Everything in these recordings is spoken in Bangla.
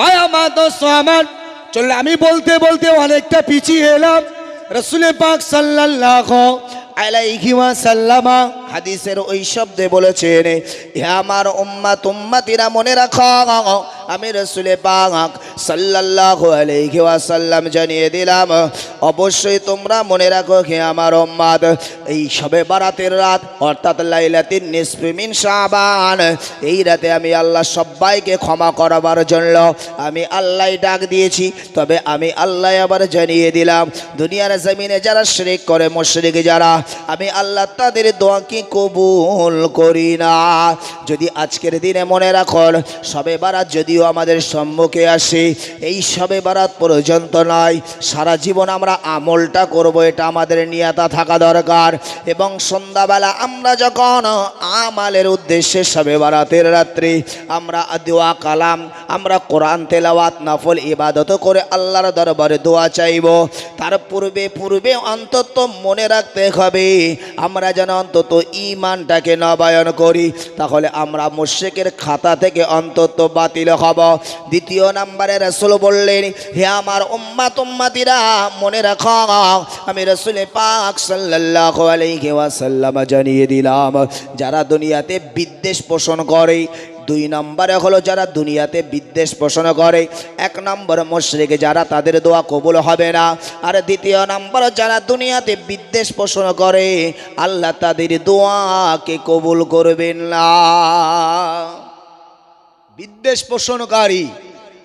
ভাই, আমার দোস্ত আমার। চললে আমি বলতে বলতে অনেকটা পিছিয়ে এলাম। রসুলের পাক সাল্লাহ হাদিসের ওই শব্দে বলেছেন, হে আমার উম্মা তুম্মা তিরা মনে রাখো আমি রসুলে পাক সাল্লাল্লাহু আলাইহি ওয়াসাল্লাম জানিয়ে দিলাম, অবশ্যই তোমরা মনে রাখো হে আমার উম্মাদ এই সবে বারাতের রাত, অর্থাৎ লাইলাতিন নিসফি মিন শাবান, এই রাতে আমি আল্লাহ সবাইকে ক্ষমা করাবার জন্য আমি আল্লাহ ডাক দিয়েছি, তবে আমি আল্লাহ আবার জানিয়ে দিলাম, দুনিয়ার জমিনে যারা শিরিক করে মুশরিক যারা, আমি আল্লাহ তাদের দোয়াকে কবুল করি না। যদি আজকের দিনে মনে রাখুন সবে বারাত যদিও আমাদের সম্মুখে আসে, এই সবে বারাত পর্যন্ত নয়। সারা জীবন আমরা আমলটা করব, এটা আমাদের নিয়াতা থাকা দরকার। এবং সন্ধ্যাবেলা আমরা যখন আমালের উদ্দেশ্যে সবে বারাতের রাত্রি, আমরা দোয়া কালাম, আমরা কোরআন তেলাওয়াত নফল ইবাদত করে আল্লাহর দরবারে দোয়া চাইব। তার পূর্বে পূর্বে অন্তত মনে রাখতে হবে, আমরা যেন অন্তত ইমানটাকে নবায়ন করি। তাহলে আমরা মুশেকের খাতা থেকে অন্তত বাতিল হব। দ্বিতীয় নাম্বারে রসুল বললেন, হে আমার উম্মাত উম্মাতিরা, মনে রাখ, আমি রসুলে পাক ওয়াসাল্লাম জানিয়ে দিলাম, যারা দুনিয়াতে বিদ্বেষ পোষণ করে। দুই নম্বরে হলো যারা দুনিয়াতে বিদ্বেষ পোষণ করে। এক নম্বর মুশরিক, যারা তাদের দোয়া কবুল হবে না। আর দ্বিতীয় নম্বর, যারা দুনিয়াতে বিদ্বেষ পোষণ করে, আল্লাহ তাদের দোয়াকে কবুল করবেন না। বিদ্বেষ পোষণকারী।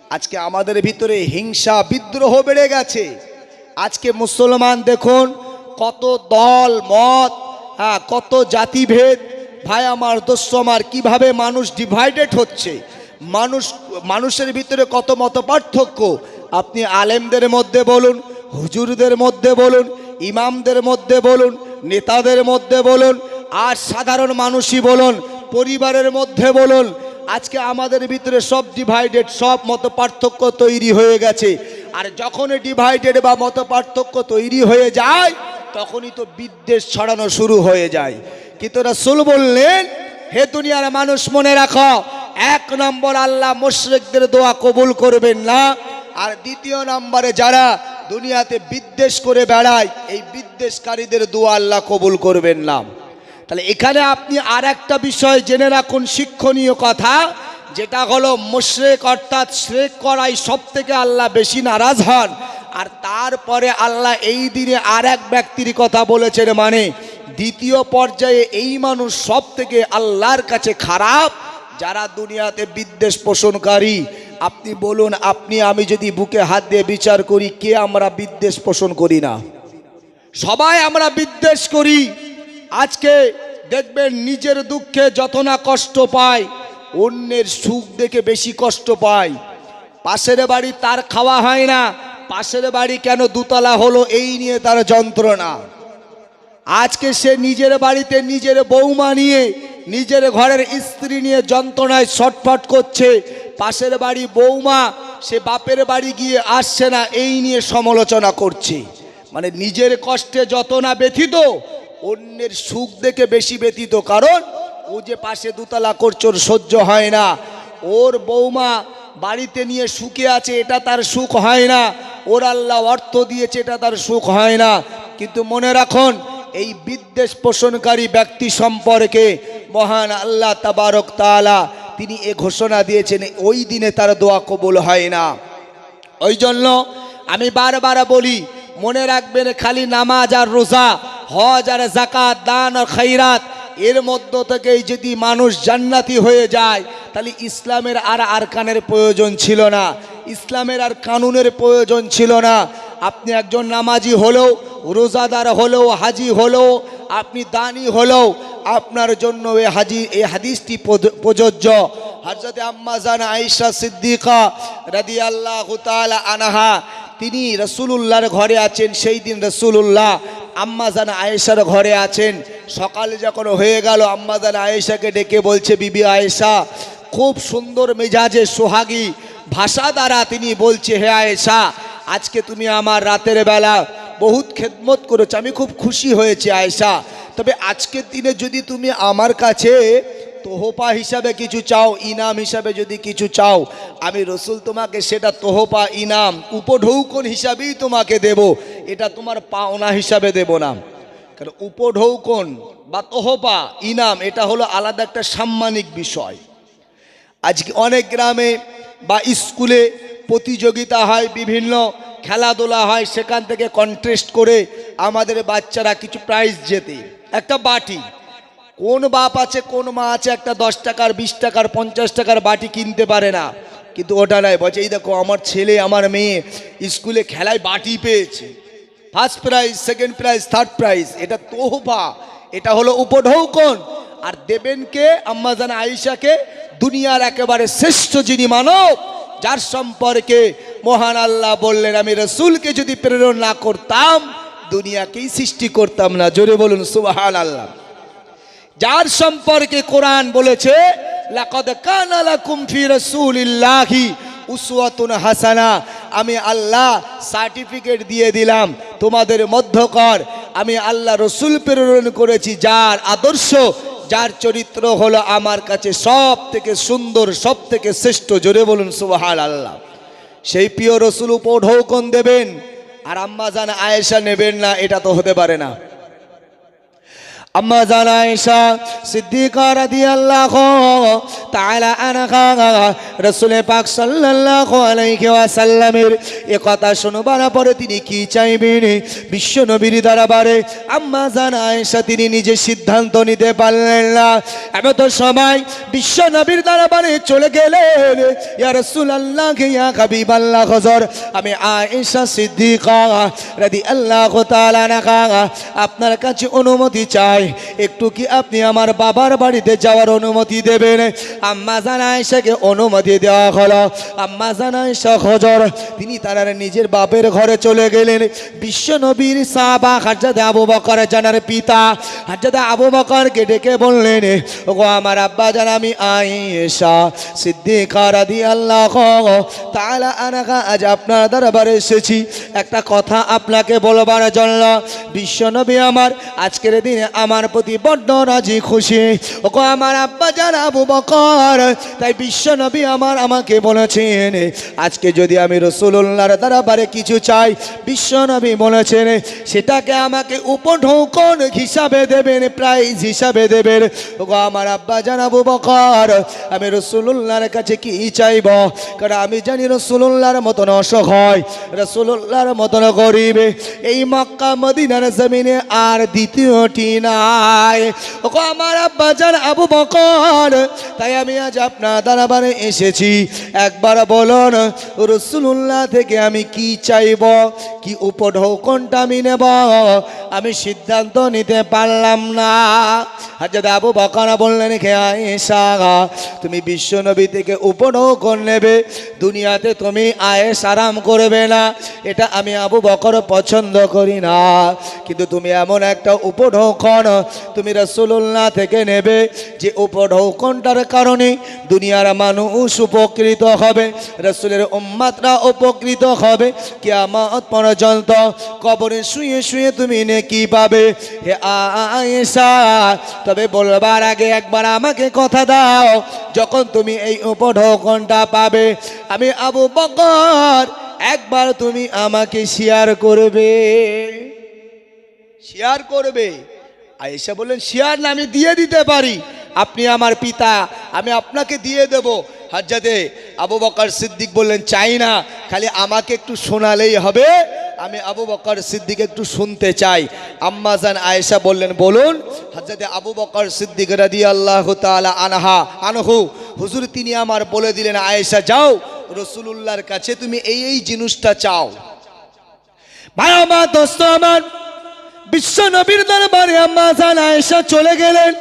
আজকে আমাদের ভিতরে হিংসা বিদ্রোহ বেড়ে গেছে। আজকে মুসলমান দেখুন, কত দল, মত হ্যাঁ কত জাতিভেদ। ভাই, আমার দোস্ত আমার কীভাবে মানুষ ডিভাইডেড হচ্ছে? মানুষ, মানুষের ভিতরে কত মত পার্থক্য? আপনি আলেমদের মধ্যে বলুন, হুজুরদের মধ্যে বলুন, ইমামদের মধ্যে বলুন, নেতাদের মধ্যে বলুন, আর সাধারণ মানুষই বলুন, পরিবারের মধ্যে বলুন আজকে আমাদের ভিতরে সব ডিভাইডেড সব মত পার্থক্য তৈরি হয়ে গেছে। আর যখন ডিভাইডেড বা মত পার্থক্য তৈরি হয়ে যায়, তখনই তো বিদ্বেষ ছড়ানো শুরু হয়ে যায়। কিন্তু রাসূল বললেন, হে দুনিয়ার মানুষ, মনে রাখো, এক নম্বর আল্লাহ মুশরিকদের দোয়া কবুল করবেন না, আর দ্বিতীয় নম্বরে যারা দুনিয়াতে বিদ্বেষ করে বেড়ায়, এই বিদ্বেষকারীদের দোয়া আল্লাহ কবুল করবেন না। তাহলে এখানে আপনি আর একটা বিষয় জেনে রাখুন শিক্ষণীয় কথা, যেটা হলো মুশরেক অর্থাৎ শ্রেক করাই সব থেকে আল্লাহ বেশি নারাজ হন। আর তারপরে আল্লাহ এই দিনে আর এক ব্যক্তির কথা বলেছেন মানে দ্বিতীয় পর্যায়ে এই মানুষ সব থেকে আল্লাহর কাছে খারাপ, যারা দুনিয়াতে বিদ্বেষ পোষণকারী। আপনি বলুন, আপনি, আমি যদি বুকে হাত দিয়ে বিচার করি, কে আমরা বিদ্বেষ পোষণ করি না? সবাই আমরা বিদ্বেষ করি। আজকে দেখবেন নিজের দুঃখে যত না কষ্ট পায়, অন্যের সুখ দেখে বেশি কষ্ট পায়। পাশের বাড়ি তার খাওয়া হয় না, পাশের বাড়ি কেন দুতলা হলো এই নিয়ে তার যন্ত্রণা। আজকে সে নিজের বাড়িতে নিজের বৌমা নিয়ে, নিজের ঘরের স্ত্রী নিয়ে যন্ত্রণায় ছটফট করছে। পাশের বাড়ি বৌমা, সে বাপের বাড়ি গিয়ে আসছে না, এই নিয়ে সমালোচনা করছে। মানে নিজের কষ্টে যত না ব্যথিত অন্যের সুখ দেখে বেশি ব্যথিত কারণ ও যে পাশে দুতলা করছে ওর সহ্য হয় না। ওর বৌমা বাড়িতে নিয়ে সুখে আছে, এটা তার সুখ হয় না। ওর আল্লাহ অর্থ দিয়েছে, এটা তার সুখ হয় না। কিন্তু মনে রাখুন, এই বিদ্বেষ পোষণকারী ব্যক্তি সম্পর্কে মহান আল্লাহ তাবারক তাআলা তিনি এ ঘোষণা দিয়েছেন, ওই দিনে তার দোয়া কবুল হয় না। ওই জন্য আমি বারবার বলি মনে রাখবেন খালি নামাজ আর রোজা, হজ আর জাকাত দান আর খৈরাত, এর মধ্য থেকেই যদি মানুষ জান্নাতি হয়ে যায়, তাহলে ইসলামের আর আরকানের প্রয়োজন ছিল না। ইসলামের আর কানুনের প্রয়োজন ছিল না। আপনি একজন নামাজি হলেও, রোজাদার হলেও, হাজি হলেও, আপনি দানি হলেও আপনার জন্য এ হাজি, এ হাদিসটি প্রযোজ্য। হজরত আম্মাজান আয়েশা সিদ্দিকা রাদি আল্লাহ আনাহা, তিনি রসুলুল্লাহর ঘরে আছেন, সেই দিন রসুলুল্লাহ আম্মাজান আয়েশার ঘরে আছেন। সকালে যখন হয়ে গেল আম্মাজান আয়েশাকে ডেকে বলছে, বিবি আয়েশা, খুব সুন্দর মেজাজে সোহাগী ভাষা দ্বারা তিনি বলছে, হে আয়েশা, আজকে তুমি আমার রাতের বেলা বহুত খেদমত করেছ, আমি খুব খুশি হয়েছি আয়েশা। তবে আজকের দিনে যদি তুমি আমার কাছে তোহপা হিসাবে কিছু চাও, ইনাম হিসাবে যদি কিছু চাও, আমি রসুল তোমাকে সেটা তোহপা ইনাম, উপঢৌকন হিসাবেই তোমাকে দেব। এটা তোমার পাওনা হিসাবে দেব না। কারণ উপঢৌকন বা তোহপা ইনাম, এটা হলো আলাদা একটা সাম্মানিক বিষয়। আজকে অনেক গ্রামে বা স্কুলে প্রতিযোগিতা হয়, বিভিন্ন খেলাধুলা হয়, সেখান থেকে কন্টেস্ট করে আমাদের বাচ্চারা কিছু প্রাইজ জেতে। একটা বাটি। কোন বাপ আছে, কোন মা আছে, একটা দশ টাকার, বিশ টাকার, পঞ্চাশ টাকার বাটি কিনতে পারে না। কিন্তু ওটা নয়, বলছে, এই দেখো, আমার ছেলে, আমার মেয়ে স্কুলে খেলায় বাটি পেয়েছে। First prize second prize third prize এটা তোহফা, এটা হলো উপঢৌকন। আর দেবেনকে, আম্মাজান আয়েশাকে দুনিয়ার একেবারে শ্রেষ্ঠ যিনি মানব, যার সম্পর্কে মহান আল্লাহ বললেন, আমি রসুলকে যদি প্রেরণ না করতাম, দুনিয়াকেই সৃষ্টি করতাম না। জোরে বলুন সুবাহান আল্লাহ যার সম্পর্কে কোরআন বলেছে হাসানা। আমি আল্লাহ সার্টিফিকেট দিয়ে দিলাম তোমাদের মধ্যকর। আমি আল্লাহ রসুল প্রেরণ করেছি, যার আদর্শ যার চরিত্র হলো আমার কাছে সব থেকে সুন্দর সব থেকে শ্রেষ্ঠ, জোরে বলুন সুবহান আল্লাহ সেই প্রিয় রসুল উপঢৌকন দেবেন, আর আম্মা জান আয়েশা নেবেন না, এটা তো হতে পারে না। আম্মা জান আয়েশা সিদ্দিকা রাদিয়াল্লাহু তাআলা আনহা রাসূল পাক সাল্লাল্লাহু আলাইহি ওয়াসাল্লামের এ কথা শুনবার পরে তিনি কি চাইবেন? বিশ্ব নবীর দরবারে আম্মা জান আয়েশা তিনি নিজে সিদ্ধান্ত নিতে পারলেন না। এমত সময় বিশ্ব নবীর দরবারে চলে গেলেন। ইয়া রাসূলুল্লাহ, ইয়া হাবিবাল্লাহ হযর আমি আয়েশা সিদ্দিকা রাদিয়াল্লাহু তাআলা আনহা আপনার কাছে অনুমতি চাই। একটু কি আপনি আমার বাবার বাড়িতে যাওয়ার অনুমতি দেবেন? আম্মা জানাইশাকে অনুমতি দেওয়া হলো। আম্মা জানাইশা হজর, তিনি তার নিজের বাপের ঘরে চলে গেলেন। বিশ্ব নবীর সাহাবা হাজাদে আবু বকর জানার পিতা হাজাদে আবু বকরকে ডেকে বললেন ও আমার আব্বা জান, আমি আয়েশা সিদ্দিকা রাদিয়াল্লাহু তাআলা আনাকা আজ আপনার দরবারে এসেছি। একটা কথা আপনাকে বলবার জন্য বিশ্বনবী আমার, আজকের দিনে আমার প্রতি বড্ড রাজি, খুশি। ওগো আমার আব্বা যান, আবু বকর। তাই বিশ্বনবী আমার আমাকে বলেছেন, আজকে যদি আমি রসুল্লাহর দরবারে কিছু চাই বিশ্বনবী বলেছেন, সেটাকে আমাকে উপঢৌকন হিসাবে দেবেন প্রাইজ হিসাবে দেবেন। ওগো আমার আব্বা যান, আবু বকর, আমি রসুল্লাহর কাছে কি চাইব? কারণ আমি জানি রসুল্লাহর মতন অসহায় রসুল্লাহর মতন গরিব। এই মক্কা, মদিনার জমিনে আর দ্বিতীয়টি নাই। ওগো আমার আব্বা যান আবু বকর, তাই আমি আজ আপনার দরবারে এসেছি। একবার বলুন রসুল্লাহ থেকে আমি কি চাইব? কি উপঢৌকনটা আমি নেব? আমি সিদ্ধান্ত নিতে পারলাম না। হাজার আবু বকরা বললেন খেয়াশা তুমি বিশ্বনবী থেকে উপঢৌকন নেবে। দুনিয়াতে তুমি আয়েস আরাম করবে না। এটা আমি আবু বকর পছন্দ করি না। কিন্তু তুমি এমন একটা উপঢৌকন তুমি রসুল্লাহ থেকে নেবে যে উপঢৌকনটার কারণে দুনিয়ার মানুষ উপকৃত হবে, রসুলের উম্মাতরা উপকৃত হবে, কিয়ামত পর্যন্ত কবরে শুয়ে শুয়ে তুমি নেকি পাবে। হে আয়েশা, তবে বলবার আগে একবার আমাকে কথা দাও, যখন তুমি এই উপঢৌকনটা পাবে? আমি আবু বকর, একবার তুমি আমাকে শেয়ার করবে। শেয়ার করবে? আয়েশা বললেন, শেয়ার না, আমি দিয়ে দিতে পারি। আপনি আমার পিতা, আমি আপনাকে দিয়ে দেব। হাজাতে আবু বকর সিদ্দিক বললেন, চাই না, খালি আমাকে একটু শোনালেই হবে। আমি আবু বকর সিদ্দিক একটু শুনতে চাই। আম্মাজান আয়েশা বললেন, বলুন। হাজাতে আবু বকর সিদ্দিক রাদি আল্লাহ তালা আনহা, আনহু, হুজুর তিনি আমার বলে দিলেন, আয়েশা, যাও, রসুলুল্লাহর কাছে তুমি এই এই জিনিসটা চাও। ভাই আমার দোস্ত আমার বিশ্ব নবীর দরবারে আম্মা জান আয়েশা চলে গেলেন।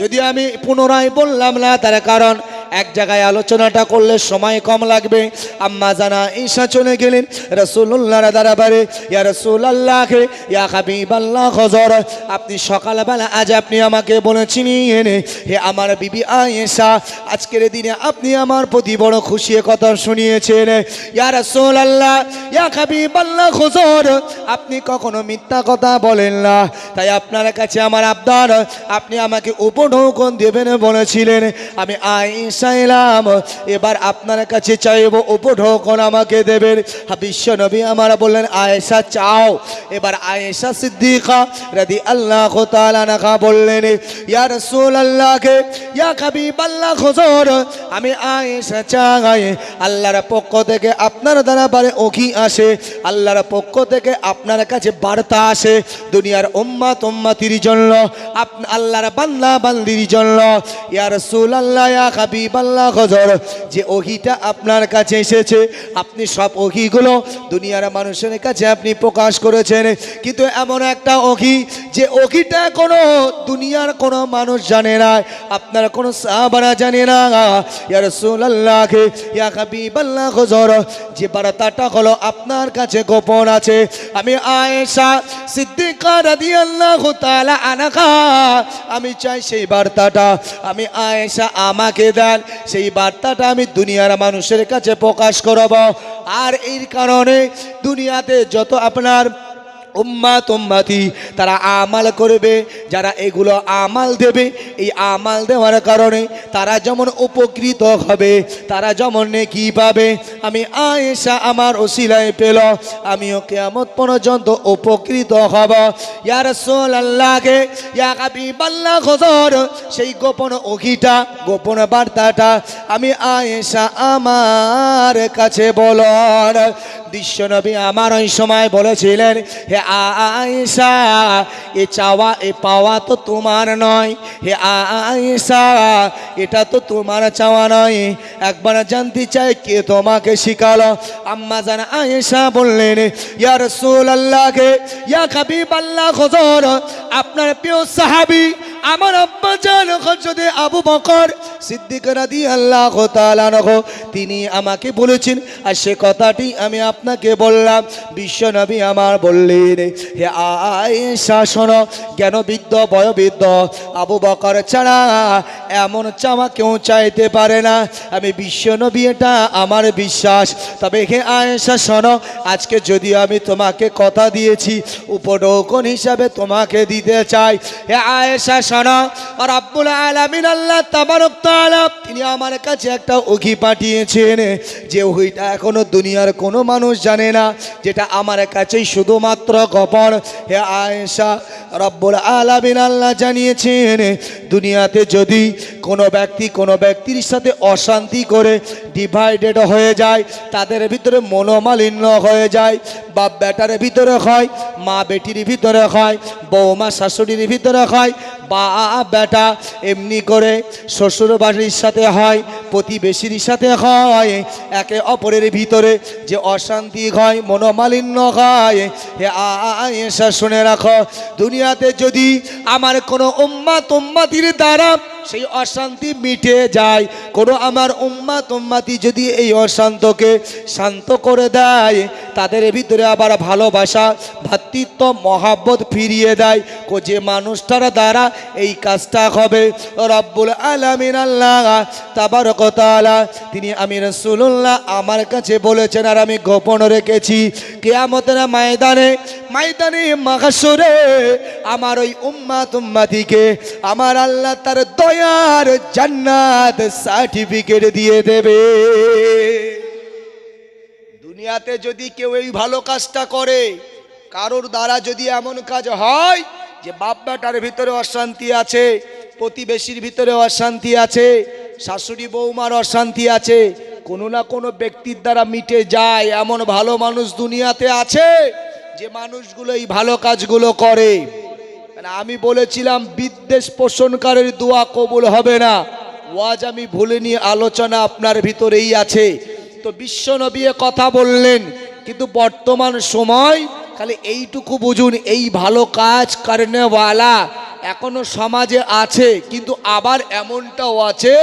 যদি আমি পুনরায় বললাম না, তার কারণ এক জায়গায় আলোচনাটা করলে সময় কম লাগবে। আম্মা জানা ঈশা চলে গেলেন রসুল্লাহর দরবারে, ইয়া রসুল আল্লাহকে ইয়া হাবিব আল্লাহ হজর, আপনি সকালবেলা আজ আপনি আমাকে বলেছেন, এনে, হে আমার বিবি আয়েশা, আজকের দিনে আপনি আমার প্রতি বড় খুশি কথা শুনিয়েছেন, ইয়া রসুল আল্লাহ ইয়া হাবিব আল্লাহ হজর, আপনি কখনো মিথ্যা কথা বলেন না, তাই আপনার কাছে আমার আবদার, আপনি আমাকে উপঢৌকন দেবেন বলেছিলেন, আমি আয়েশা এলাম এবার আপনার কাছে চাইব, উপঢৌকন আমাকে দেবেন। বিশ্ব নবী আমার বললেন, আয়েশা চাও। এবার আয়েশা সিদ্দিকা রাদি আল্লাহ তালানাকা বললেন, ইয়া রসুল আল্লাহকে ইয়া হাবিব আল্লাহ হুজুর, আমি আয়েশা চাই। আল্লাহর পক্ষ থেকে আপনার দ্বারা বারে ওঘি আসে, আল্লাহর পক্ষ থেকে আপনার কাছে বার্তা আসে, দুনিয়ার উম্মাত উম্মাতির জন্য আল্লাহর বান্দা বান্দির জন্য। ইয়া রসুল আল্লাহ ইয়া আল্লাহ হুজুর যে ওহিটা আপনার কাছে এসেছে। আপনি সব ওহিগুলো দুনিয়ার মানুষের কাছে আপনি প্রকাশ করেছেন। কিন্তু এমন একটা ওহি, যে ওহিটা কোনো দুনিয়ার কোনো মানুষ জানে না, আপনার কোনো সাহাবারা জানে না। ইয়া রাসূলুল্লাহকে ইয়া হুজুর যে বার্তাটা হলো আপনার কাছে গোপন আছে। আমি আয়েশা সিদ্দিকা রাদিয়াল্লাহু তাআলা আনহা, আমি চাই সেই বার্তাটা। আমি আয়েশা আমাকে দেন। সেই বার্তাটা আমি দুনিয়ার মানুষের কাছে প্রকাশ করব। আর এই কারণে দুনিয়াতে যত আপনার উম্মা তুম্মাতি, তারা আমাল করবে, যারা এগুলো আমাল দেবে, এই আমাল দেওয়ার কারণে তারা যেমন উপকৃত হবে, তারা যেমন নেকি পাবে। আমি আয়েশা আমার ওসিলায় পেল, আমিও কেমন পর্যন্ত উপকৃত হব। ইয়ার সোল আল্লাহকে সেই গোপন অঘিটা, গোপন বার্তাটা আমি আয়েশা আমার কাছে বলর বিশ্বনবী আমার ওই সময় বলেছিলেন, হে আয়েশা, এ চাওয়া, এ পাওয়া তো তোমার নয়। হে আয়েশা, এটা তো তোমার চাওয়া নয়। একবার জানতে চাই কে তোমাকে শিখালো। আম্মা জান আয়েশা বললেন, ইয়া আল্লাহকে ইয়া হাবিব আল্লাহ হযর আপনার প্রিয় সাহাবী আমার আব্বা জান হযরতে আবু বকর সিদ্দিক রাদিয়াল্লাহু তাআলা আনহু, তিনি আমাকে বলেছেন, আর সে কথাটি আমি আপনাকে বললাম, বিশ্ব নবী আমার বললেন, হে আয়েশা, শোনো জ্ঞানবিদ্য বয়বিদ্য আবু বকর ছাড়া এমন চাওয়া কেউ চাইতে পারে না। আমি বিশ্ব নবী, এটা আমার বিশ্বাস। তবে হে আয়েশা, শোনো, আজকে যদি আমি তোমাকে কথা দিয়েছি উপডৌকন হিসাবে তোমাকে দিতে চাই। হে আয়েশা শোনো রব্বুল আলামিন আল্লাহ তাবারক তাআলা তিনি আমার কাছে একটা ওঘি পাঠিয়েছেন যে ওহিটা এখনও দুনিয়ার কোনো মানুষ জানে না, যেটা আমার কাছেই শুধুমাত্র গোপন। হে আয়েশা, রব্বুল আলামিন আল্লাহ জানিয়েছেন, দুনিয়াতে যদি কোনো ব্যক্তি কোনো ব্যক্তির সাথে অশান্তি করে ডিভাইডেড হয়ে যায়, তাদের ভিতরে মনোমালিন্য হয়ে যায়, বাপ বেটার ভিতরে হয়, মা বেটির ভিতরে হয়, বৌমা শাশুড়ির ভিতরে হয়, বা বেটা এমনি করে শ্বশুর বাড়ির সাথে হয়, প্রতিবেশীর সাথে হয়, একে অপরের ভিতরে যে অশান্তি হয়, মনোমালিন্য হয়, হে আয়েশা শুনে রাখো, দুনিয়াতে যদি আমার কোনো উম্মা তোম্মাতির দ্বারা সেই অশান্তি মিটে যায়। কোনো আমার উম্মা তুম্মাতি যদি এই অশান্তকে শান্ত করে দেয়, তাদের ভিতরে আবার ভালোবাসা, ভাতৃত্ব, মহাব্বত ফিরিয়ে দেয়। কো যে মানুষটার দ্বারা এই কাজটা হবে। রব্বুল আলামিন আল্লাহ তাবারকতালা তিনি আমি রসুল্লাহ আমার কাছে বলেছেন, আর আমি গোপন রেখেছি, কেয়ামতের ময়দানে ময়দানে মাহাসরে আমার ওই উম্মা তুম্মাতিকে আমার আল্লাহ তার দয়ার জান্নাত সার্টিফিকেট দিয়ে দেবে। দুনিয়াতে যদি কেউ এই ভালো কাজটা করে, কারোর দ্বারা যদি এমন কাজ হয় যে বাপ বেটার ভিতরে অশান্তি আছে, প্রতিবেশীর ভিতরে অশান্তি আছে, শাশুড়ি বৌমার অশান্তি আছে, কোনো না কোনো ব্যক্তির দ্বারা মিটে যায় এমন ভালো মানুষ দুনিয়াতে আছে যে মানুষগুলো এই ভালো কাজগুলো করে। মানে আমি বলেছিলাম, বিদ্বেষ পোষণকারের দোয়া কবুল হবে না। ওয়াজ আমি ভুলিনি, আলোচনা আপনার ভিতরেই আছে। তো বিশ্ব নবী কথা বললেন, কিন্তু বর্তমান সময়, খালি এইটুকু বুঝুন, এই ভালো কাজ কারণেওয়ালা এখনও সমাজে আছে, কিন্তু আবার এমনটাও আছে,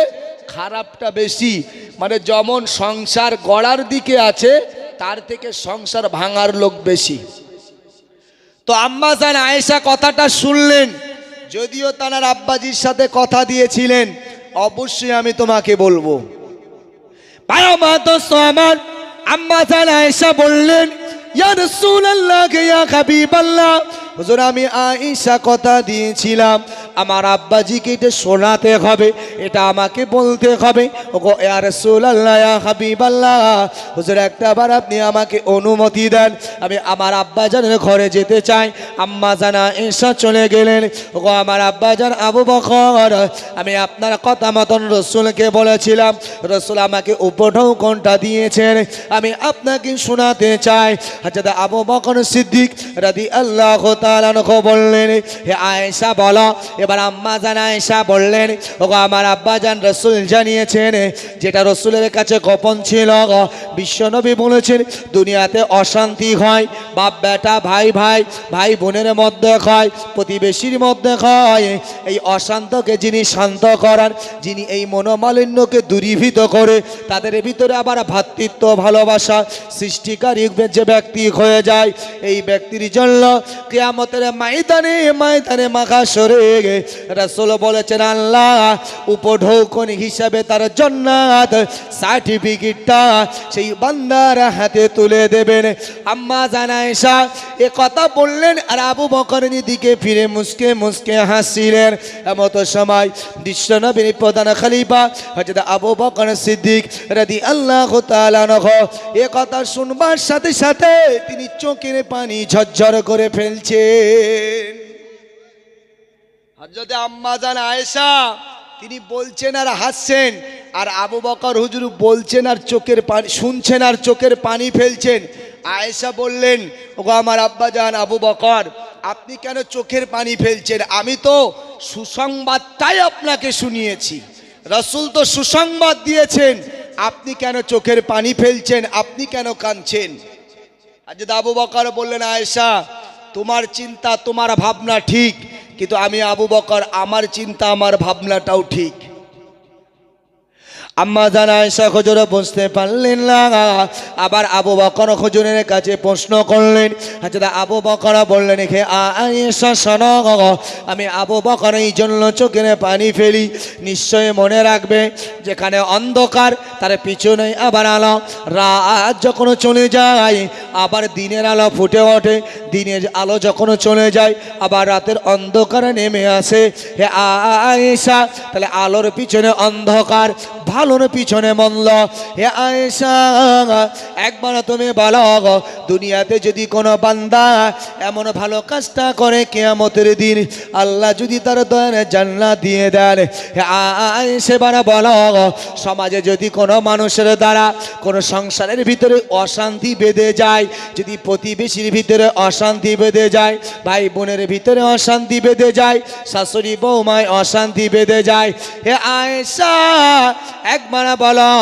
খারাপটা বেশি। মানে যেমন সংসার গড়ার দিকে আছে, তার থেকে সংসার ভাঙার লোক বেশি। তো আম্মা জান আয়েশা কথাটা শুনলেন। যদিও তানার আব্বাজির সাথে কথা দিয়েছিলেন অবশ্যই আমি তোমাকে বলব। বারো মা তো আমার আম্মা জান আয়েশা বললেন ইয়া রাসূলুল্লাহ ইয়া হাবিবাল্লাহ হুজুর আমি আয়েশা কথা দিয়েছিলাম, আমার আব্বাজিকে এটা শোনাতে হবে, এটা আমাকে বলতে হবে? ওগো রাসূলুল্লাহ, ইয়া হাবিবাল্লাহ, হুজুর, একটাবার আপনি আমাকে অনুমতি দেন, আমি আমার আব্বাজানের ঘরে যেতে চাই, আম্মা জানা এসা চলে গেলেন, ওগো, আমার আব্বাজান আবু বকর, আমি আপনার কথা মতন রসুলকে বলেছিলাম, রসুল আমাকে উপঢৌকনটা দিয়েছেন, আমি আপনাকে শোনাতে চাই হাজরত আবু বকর সিদ্দিক রাদি আল্লাহ তাআলাকে বললেন, হে আয়েশা বলো। এবার আম্মা জান আয়েশা বললেন, ওগো, আমার আব্বাজান রসুল জানিয়েছেন, যেটা রসুলের কাছে গোপন ছিল বিশ্বনবী বলেছেন, দুনিয়াতে অশান্তি হয়, বাপ, বেটা, ভাই ভাই ভাই বোনের মধ্যে হয় প্রতিবেশীর মধ্যে হয় এই অশান্তকে যিনি শান্ত করান যিনি এই মনোমালিন্যকে দূরীভূত করে, তাদের ভিতরে আবার ভ্রাতৃত্ব ভালোবাসা সৃষ্টিকারী যে ব্যক্তি হয়ে যায়, এই ব্যক্তির জন্য কেয়ামতের মাইদানে মাইদানে মাখা সরে রাসূল বলেছেন, আল্লাহ, উপঢৌকন হিসাবে তার জন্নাত, সার্টিফিকেটটা সেই বান্দার হাতে তুলে দেবেন। আম্মা জানায়সা এ কথা বললেন আর আবু বকরের দিকে ফিরে মুসকে মুসকে হাসিলেন। এমত সময় বিশ্বনবীর প্রধান খলিফা হযরত আবু বকর সিদ্দিক রাদি আল্লাহ তাআলাহ এ কথা শুনবার সাথে সাথে তিনি চোখের পানি ঝরঝর করে ফেলছেন হজরতে আম্মাজান আয়েশা, তিনি বলছেন আর হাসছেন, আর আবু বকর হুজুর বলছেন আর চোখের পানি, শুনছেন আর চোখের পানি ফেলছেন। আয়েশা বললেন, ওগো আমার আব্বাজান আবু বকর, আপনি কেন চোখের পানি ফেলছেন? আমি তো সুসংবাদটাই আপনাকে শুনিয়েছি। রসুল তো সুসংবাদ দিয়েছেন, আপনি কেন চোখের পানি ফেলছেন? আপনি কেন কাঁদছেন? আর যদি আবু বকর বললেন, আয়েশা তোমার চিন্তা তোমার ভাবনা ঠিক কিন্তু আমি আবু বকর আমার চিন্তা আমার ভাবনাটাও ঠিক। আম্মা জান আয়েশা খজুর বুঝতে পারলেন না। আবার আবু বকর খজুরের কাছে প্রশ্ন করলেন, হাজরা আবু বকর বললেন আয়েশা, শোন আমি আবু বকর এই জন্য চোখের পানি ফেলি। নিশ্চয় মনে রাখবে, যেখানে অন্ধকার, তার পিছনে আবার আলো। রাত যখন চলে যায়, আবার দিনের আলো ফুটে ওঠে। দিনের আলো যখন চলে যায়, আবার রাতের অন্ধকারে নেমে আসে। হে আয়েশা, তাহলে আলোর পিছনে অন্ধকার ভালোর পিছনে মন্দ হে আয়েশা, একবার তুমি বলো দুনিয়াতে যদি কোনো বান্দা এমন ভালো কাজটা করে কেয়ামতের দিন, আল্লাহ যদি তার দয়ার জান্নাত দিয়ে দেন। হে আয়েশা বারা বলো সমাজে যদি কোনো মানুষের দ্বারা কোনো সংসারের ভিতরে অশান্তি বেঁধে যায়, যদি প্রতিবেশীর ভিতরে অশান্তি বেঁধে যায় ভাই বোনের ভিতরে অশান্তি বেঁধে যায়, শাশুড়ি বৌমায় অশান্তি বেঁধে যায়, হে আয়েশা একবার বলো,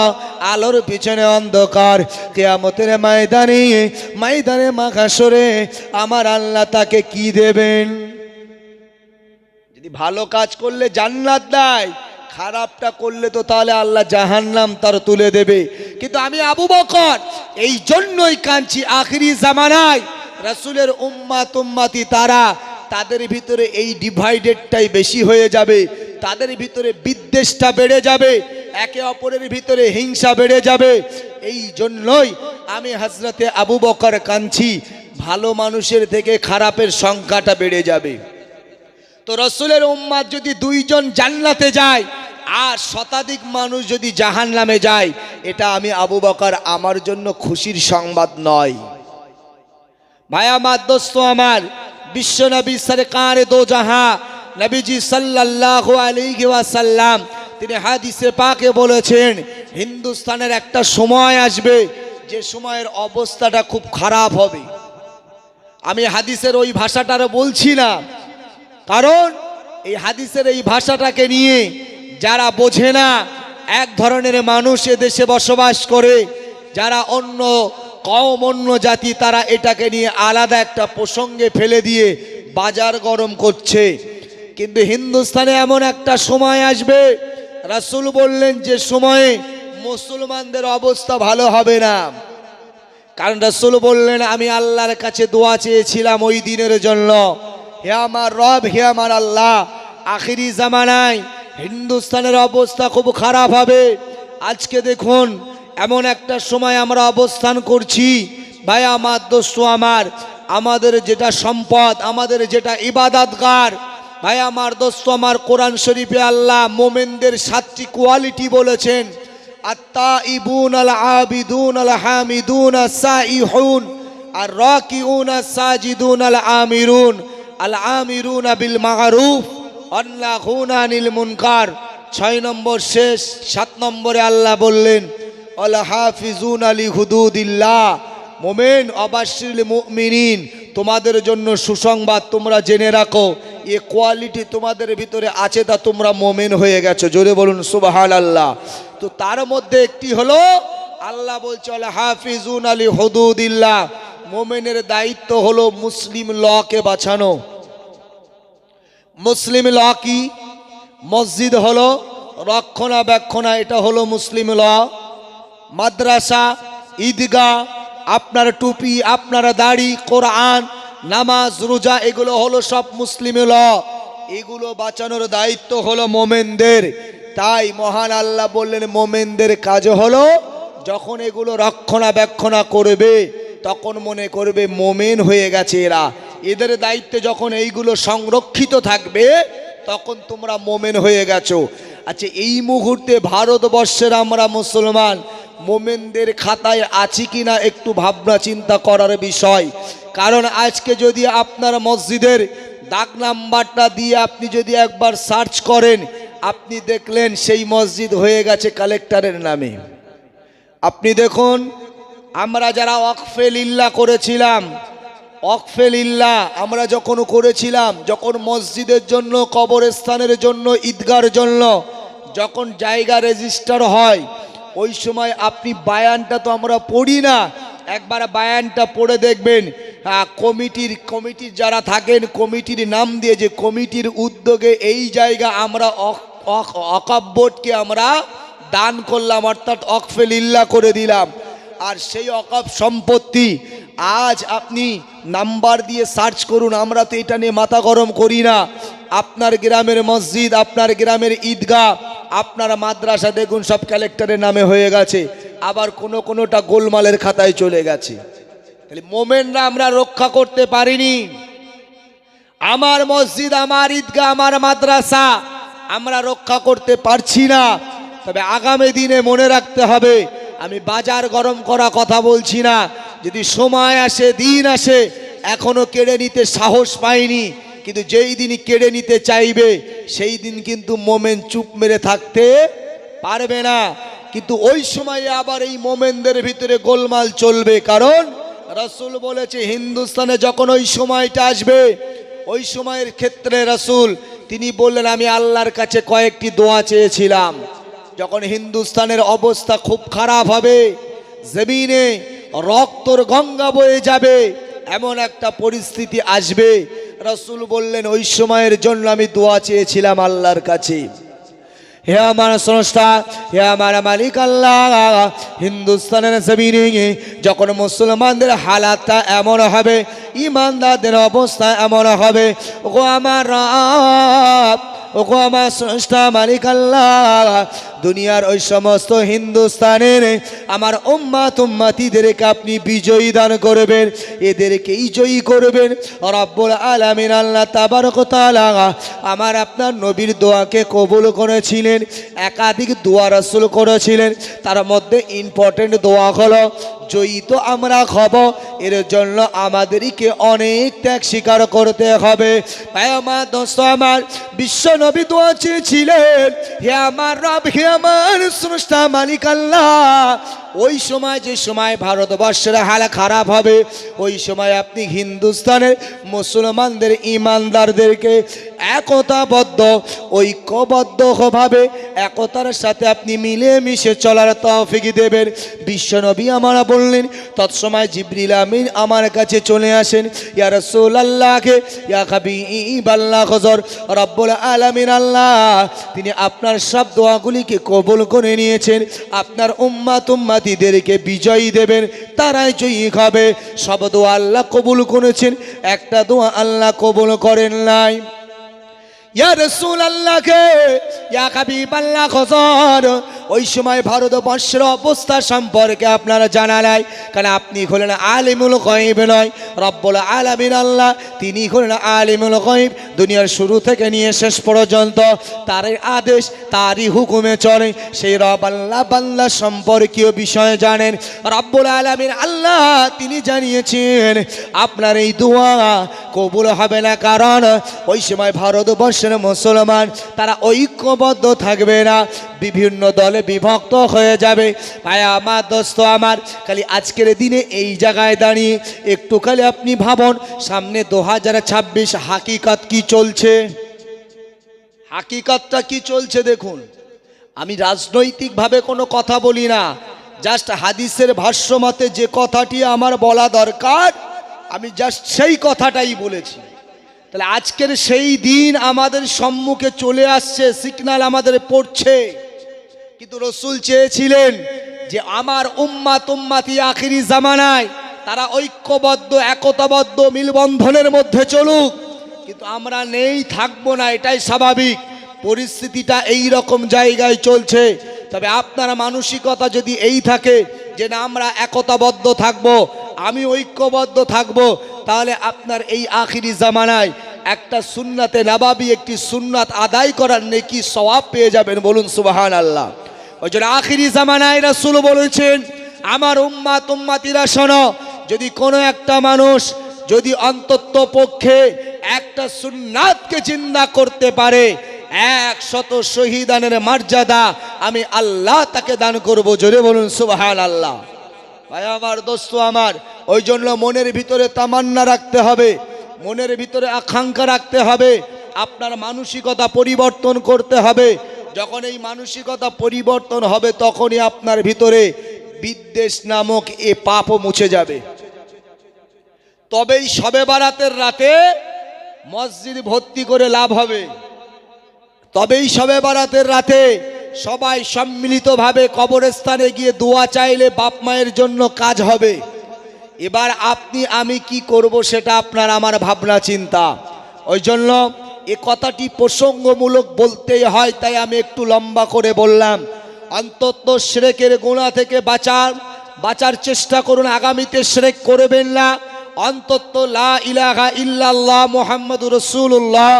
আলোর পিছনে অন্ধকার। কেয়ামতের ময়দানে ময়দানে মাখাসরে আমার আল্লাহ তাকে কি দেবেন? যদি ভালো কাজ করলে জান্নাত দেয়, খারাপটা করলে তো তাহলে আল্লাহ জাহান্নাম তার তুলে দেবে। কিন্তু আমি আবু বকর, এই জন্যই কাঁদছি আখরি জামানায়, রাসূলের উম্মা তুম্মাতি তারা, তাদের ভিতরে এই ডিভাইডেডটাই বেশি হয়ে যাবে। তাদের ভিতরে বিদ্বেষটা বেড়ে যাবে, একে অপরের ভিতরে হিংসা বেড়ে যাবে। এই জন্যই আমি হজরতে আবু বকর কাঁদছি, ভালো মানুষের থেকে খারাপের সংখ্যাটা বেড়ে যাবে। তো রসুলের উম্মাদ যদি দুইজন জান্নাতে যায়, আর শতাধিক মানুষ যদি জাহান নামে যায়, এটা আমি আবু বকর আমার জন্য খুশির সংবাদ নয়। ভাই আমার দোস্ত আমার, বিশ্ব নবী সরকার দো জাহা নবীজি সাল্লাল্লাহু আলাইহি ওয়াসাল্লাম তিনি হাদিসে পাকে বলেছেন, হিন্দুস্তানের একটা সময় আসবে যে সময়ের অবস্থাটা খুব খারাপ হবে। আমি হাদিসের ওই ভাষাটার বলছি না। কারণ এই হাদিসের এই ভাষাটাকে নিয়ে যারা বোঝে না, এক ধরনের মানুষ দেশে বসবাস করে, যারা অন্য কম অন্য জাতি, তারা এটাকে নিয়ে আলাদা একটা প্রসঙ্গে ফেলে দিয়ে বাজার গরম করছে। কিন্তু হিন্দুস্তানে এমন একটা সময় আসবে, রাসূল বললেন যে সময়ে মুসলমানদের অবস্থা ভালো হবে না। কারণ রাসূল বললেন, আমি আল্লাহর কাছে দোয়া চেয়েছিলাম ওই দিনের জন্য। হে আমার রব, হে আমার আল্লাহ, আখিরি জামানায় হিন্দুস্তানের অবস্থা খুব খারাপ হবে। আজকে দেখুন, এমন একটা সময় আমরা অবস্থান করছি। ভাই, আমার দোস্ত আমার, আমাদের যেটা সম্পদ, আমাদের যেটা ইবাদাতগার ভাই, আমার দোস্ত, আমার কোরআন শরীফে আল্লাহ মোমেনদের সাতটি কোয়ালিটি বলেছেন। আত্মাইবুন আল আবিদুন আল হামিদুন সাইহুন, আর রাকিউন সাজিদুন আল আমিরুন। আল আমিরুন বিল মারুফ অন্নাহুন আনিল মুনকার। ছয় নম্বর শেষ, সাত নম্বরে আল্লাহ বললেন, আল হাফিজুন আলী হুদুদিল্লাহ। মোমেন অবাশিল মুমিনিন, তোমাদের জন্য সুসংবাদ তোমরা জেনে রাখো। এ কোয়ালিটি তোমাদের ভিতরে আছে তা তোমরা মোমেন হয়ে গেছো। জোরে বলুন সুবাহাল আল্লাহ তো তার মধ্যে একটি হলো, আল্লাহ বলছে হাফিজুন আলী হদুদিল্লাহ মোমেনের দায়িত্ব হলো মুসলিম লকে বাঁচানো। মুসলিম ল কি? মসজিদ হলো রক্ষণাবেক্ষণা, এটা হলো মুসলিম ল। মাদ্রাসা, ঈদগাহ আপনার টুপি, আপনার দাড়ি, কোরআন, নামাজ, রোজা, এগুলো হলো সব মুসলিম ল। এগুলো বাঁচানোর দায়িত্ব হলো মোমেনদের। তাই মহান আল্লাহ বললেন, মোমেনদের কাজ হলো যখন এগুলো রক্ষণাবেক্ষণা করবে, তখন মনে করবে মোমেন হয়ে গেছে এরা। এদের দায়িত্বে যখন এইগুলো সংরক্ষিত থাকবে, তখন তোমরা মোমেন হয়ে গেছো। আচ্ছা এই মুহূর্তে ভারতবর্ষের আমরা মুসলমান, মোমেনদের খাতায় আছি কিনা একটু ভাবনা চিন্তা করার বিষয়। কারণ আজকে যদি আপনার মসজিদের ডাক নাম্বারটা দিয়ে আপনি যদি একবার সার্চ করেন, আপনি দেখলেন সেই মসজিদ হয়ে গেছে কালেক্টরের নামে। আপনি দেখুন, আমরা যারা অকফে লিল্লা করেছিলাম অকফে লিল্লা আমরা যখন করেছিলাম, যখন মসজিদের জন্য, কবরস্থানের জন্য, ঈদগার জন্য যখন জায়গা রেজিস্টার হয়, ওই সময় আপনি বায়ানটা তো আমরা পড়ি না, একবার বায়ানটা পড়ে দেখবেন কমিটির কমিটির যারা থাকেন, কমিটির নাম দিয়ে যে কমিটির উদ্যোগে এই জায়গা আমরা অকাব্যটকে আমরা দান করলাম, অর্থাৎ অকফেলিল্লা করে দিলাম। আর সেই অকাপ সম্পত্তি আজ আপনি নাম্বার দিয়ে সার্চ করুন, আমরা তো এটা নিয়ে মাথা গরম করি না। আপনার গ্রামের মসজিদ, আপনার গ্রামের ঈদগাহ, আপনার মাদ্রাসা, দেখুন সব কালেক্টরের নামে হয়ে গেছে। আবার কোনো কোনোটা গোলমালের খাতায় চলে গেছে। তাহলে মোমেনরা আমরা রক্ষা করতে পারিনি। আমার মসজিদ, আমার ঈদগাহ, আমার মাদ্রাসা, আমরা রক্ষা করতে পারছি না। তবে আগামী দিনে মনে রাখতে হবে আমি বাজার গরম করা কথা বলছি না। যদি সময় আসে, দিন আসে, এখনও কেড়ে নিতে সাহস পাইনি। কিন্তু যেই দিন কেড়ে নিতে চাইবে, সেই দিন কিন্তু মোমেন চুপ মেরে থাকতে পারবে না। কিন্তু ওই সময়ে আবার এই মোমেনদের ভিতরে গোলমাল চলবে। কারণ রাসূল বলেছে, হিন্দুস্তানে যখন ওই সময়টা আসবে, ওই সময়ের ক্ষেত্রে রাসূল, তিনি বললেন, আমি আল্লাহর কাছে কয়েকটি দোয়া চেয়েছিলাম। যখন হিন্দুস্তানের অবস্থা খুব খারাপ হবে, জমিনে রক্তর গঙ্গা বয়ে যাবে, এমন একটা পরিস্থিতি আসবে। রসুল বললেন, ওই সময়ের জন্য আমি দোয়া চেয়েছিলাম আল্লাহর কাছে। হে আমার স্রষ্টা, হে আমার মালিক আল্লাহ, হিন্দুস্তানের জমিনে যখন মুসলমানদের হালাতটা এমন হবে, ইমানদারদের অবস্থা এমন হবে ও আমার রব ওগো আমার স্রষ্টা মালিক আল্লাহ, দুনিয়ার ওই সমস্ত হিন্দুস্তানের আমার উম্মা তুম্মাতিদেরকে আপনি বিজয়ী দান করবেন, এদেরকেই জয়ী করবেন। রব্বুল আলামিন আল্লাহ তাবারক তাআলা আমার আপনার নবীর দোয়াকে কবুল করেছিলেন, একাধিক দোয়া রাসূল করেছিলেন, তার মধ্যে ইম্পর্টেন্ট দোয়া হলো, জয়ী তো আমরা হব, এর জন্য আমাদেরকে অনেক ত্যাগ স্বীকার করতে হবে। ভাই আমার দোস্ত আমার, বিশ্ব নবী দোয়া চেয়েছিলেন হে আমার রব হে আমার স্রষ্টা মালিক আল্লাহ। ওই সময় যে সময় ভারতবর্ষের হাল খারাপ হবে, ওই সময় আপনি হিন্দুস্তানের মুসলমানদের ইমানদারদেরকে একতাবদ্ধ ঐক্যবদ্ধ ঐক্যবদ্ধভাবে একতার সাথে আপনি মিলে মিশে চলার তৌফিক দেবেন। বিশ্বনবী আমরা বললেন, তৎসময় জিবরিল আমিন আমার কাছে চলে আসেন। ইয়া রাসূলুল্লাহকে, ইয়া হযর রব্বুল আলামিন আল্লাহ। তিনি আপনার সব দোয়াগুলিকে কবুল করে নিয়েছেন। আপনার উম্মা উম্মাত উম্মাতিদেরকে বিজয়ী দেবেন, তারাই জয়ী হবে। সব দোয়া আল্লাহ কবুল করেছেন, একটা দোয়া আল্লাহ কবুল করেন নাই। ইয়া রসুল আল্লাহকে ইয়া হাবিব আল্লাহ খসর। ওই সময় ভারতবর্ষের অবস্থা সম্পর্কে আপনারা জানা নাই, কারণ আপনি হলেন আলিমুল গয়েব নয়, রব্বুল আলামিন আল্লাহ, তিনি হলেন আলিমুল গয়েব। দুনিয়ার শুরু থেকে নিয়ে শেষ পর্যন্ত তারই আদেশ, তারই হুকুমে চলে। সেই রব আল্লাহ বাল্লা সম্পর্কীয় বিষয় জানেন। রব্বুল আলামিন আল্লাহ তিনি জানিয়েছেন, আপনার এই দোয়া কবুল হবে না, কারণ ওই সময় ভারতবর্ষের মুসলমান, তারা ঐক্যবদ্ধ থাকবে না। বিভিন্ন দলে বিভক্ত হয়ে যাবে। ভাই, আমার দোস্ত আমার, খালি আজকের দিনে এই জায়গায় দাঁড়িয়ে একটু খালি আপনি ভাবুন, সামনে দু হাজার ছাব্বিশ হাকিকত কি চলছে? হাকিকতটা কি চলছে দেখুন। আমি রাজনৈতিকভাবে কোনো কথা বলি না। জাস্ট হাদিসের ভাষ্যমতে যে কথাটি আমার বলা দরকার, আমি জাস্ট সেই কথাটাই বলেছি। তাহলে আজকের সেই দিন আমাদের সম্মুখে চলে আসছে সিগনাল আমাদের পড়ছে। কিন্তু রসুল চেয়েছিলেন যে আমার উম্মা তুম্মাতি আখিরি জামানায় তারা ঐক্যবদ্ধ, একতাবদ্ধ মিলবন্ধনের মধ্যে চলুক। কিন্তু আমরা নেই, থাকব না, এটাই স্বাভাবিক। পরিস্থিতিটা এই রকম জায়গায় চলছে। তবে আপনার মানসিকতা যদি এই থাকে যে না, আমরা একতাবদ্ধ থাকব, আমি ঐক্যবদ্ধ থাকব তাহলে আপনার এই আখিরি জামানায় একটা সুন্নাতে নাবাবি একটি সুন্নাত আদায় করার নেকি সওয়াব পেয়ে যাবেন, বলুন সুবাহান আল্লাহ ওই জন্য আখিরি জামানায় রাসুল বলেছেন, আমার উম্মা তুম্মাতিরা শোনো, যদি কোনো একটা মানুষ যদি অন্তত পক্ষে একটা সুন্নাতকে চিন্তা করতে পারে, এক শত শহীদানের মর্যাদা আমি আল্লাহ তাকে দান করব। জোরে বলুন সুবাহান আল্লাহ ভাই, আমার দোস্ত আমার ওই জন্য মনের ভিতরে তামান্না রাখতে হবে, মনের ভিতরে আকাঙ্ক্ষা রাখতে হবে, আপনার মানসিকতা পরিবর্তন করতে হবে, যখন এই মানসিকতা পরিবর্তন হবে তখনই আপনার ভিতরে বিদ্বেষ নামক এ পাপও মুছে যাবে। তবেই সবে বারাতের রাতে মসজিদ ভর্তি করে লাভ হবে। তবেই সবে বারাতের রাতে সবাই সম্মিলিতভাবে কবরস্থানে গিয়ে দোয়া চাইলে বাপ মায়ের জন্য কাজ হবে। এবার আপনি, আমি কি করব সেটা আপনার আমার ভাবনা, চিন্তা। ওই জন্য এ কথাটি প্রসঙ্গমূলক বলতেই হয়, তাই আমি একটু লম্বা করে বললাম। অন্তত শ্রেকের গোনা থেকে বাঁচার বাঁচার চেষ্টা করুন। আগামীতে শ্রেক করবেন না। অন্তত লা ইলাহা ইল্লাল্লাহ মোহাম্মদ রসুল্লাহ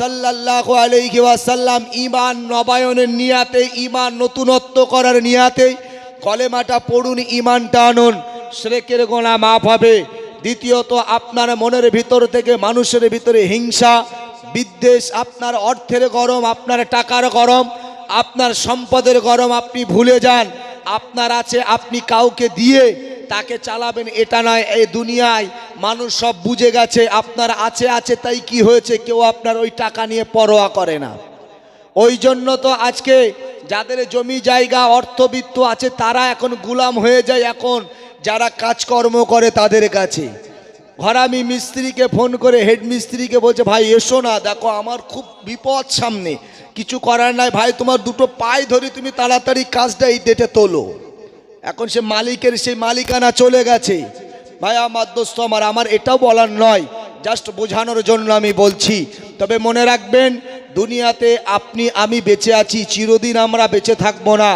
সাল্লাল্লাহু আলাইহি ওয়াসাল্লাম ইমান নবায়নের নিয়াতে ইমান নতুনত্ব করার নিয়াতে কলেমাটা পড়ুন ইমানটা আনুন, শ্রেকের গোনা মাফ হবে। দ্বিতীয়ত, আপনার মনের ভিতর থেকে মানুষের ভিতরে হিংসা, বিদ্বেষ, আপনার অর্থের গরম, আপনার টাকার গরম, আপনার সম্পদের গরম আপনি ভুলে যান। আপনার আছে, আপনি কাউকে দিয়ে তাকে চালাবেন, এটা নয়, এই দুনিয়ায় মানুষ সব বুঝে গেছে, আপনার আছে আছে, তাই কি হয়েছে, কেউ আপনার ওই টাকা নিয়ে পরোয়া করে না। ওই জন্য তো আজকে যাদের জমি জায়গা, অর্থবিত্ত আছে, তারা এখন গুলাম হয়ে যায় এখন, যারা কাজকর্ম করে তাদের কাছে। ঘরামি মিস্ত্রিকে ফোন করে, হেড মিস্ত্রিকে বলছে, ভাই, এসো না, দেখো আমার খুব বিপদ সামনে, কিছু করার নাই, ভাই, তোমার দুটো পায়ে ধরে তুমি তাড়াতাড়ি কাজটা এই ডেটে তোলো। এখন সে মালিকের সেই মালিকানা চলে গেছে। ভাই, আমার দোস্ত, আমার আমার এটাও বলার নয় জাস্ট বোঝানোর জন্য আমি বলছি। তবে মনে রাখবেন, দুনিয়াতে আপনি, আমি বেঁচে আছি, চিরদিন আমরা বেঁচে থাকব না।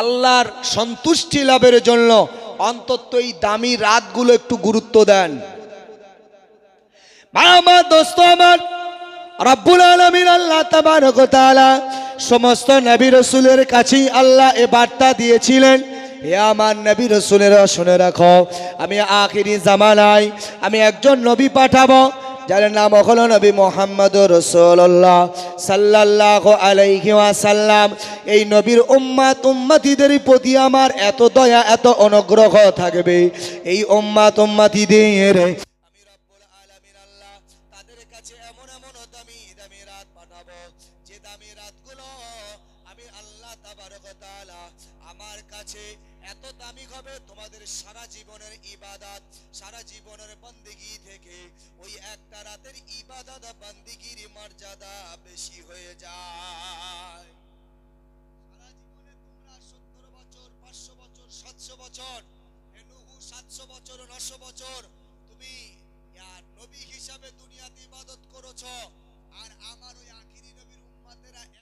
আল্লাহর সন্তুষ্টি লাভের জন্য অন্তত এই দামি রাতগুলো একটু গুরুত্ব দেন। আমার দোস্ত, আমার রব্বুল আলমিন, আল্লাহ তাবারক সমস্ত নবী রসুলের কাছেই আল্লাহ এ বার্তা দিয়েছিলেন হে আমার নবী রসুলের শুনে রাখো। আমি আখিরি জামানায় আমি একজন নবী পাঠাবো, যার নাম হলো নবী মোহাম্মদ রসুল্লাহ সাল্লাহ আলাইহি ওয়াসাল্লাম। এই নবীর উম্মাত উম্মাতিদের প্রতি আমার এত দয়া, এত অনুগ্রহ থাকবে। এই উম্মাত উম্মাতিদের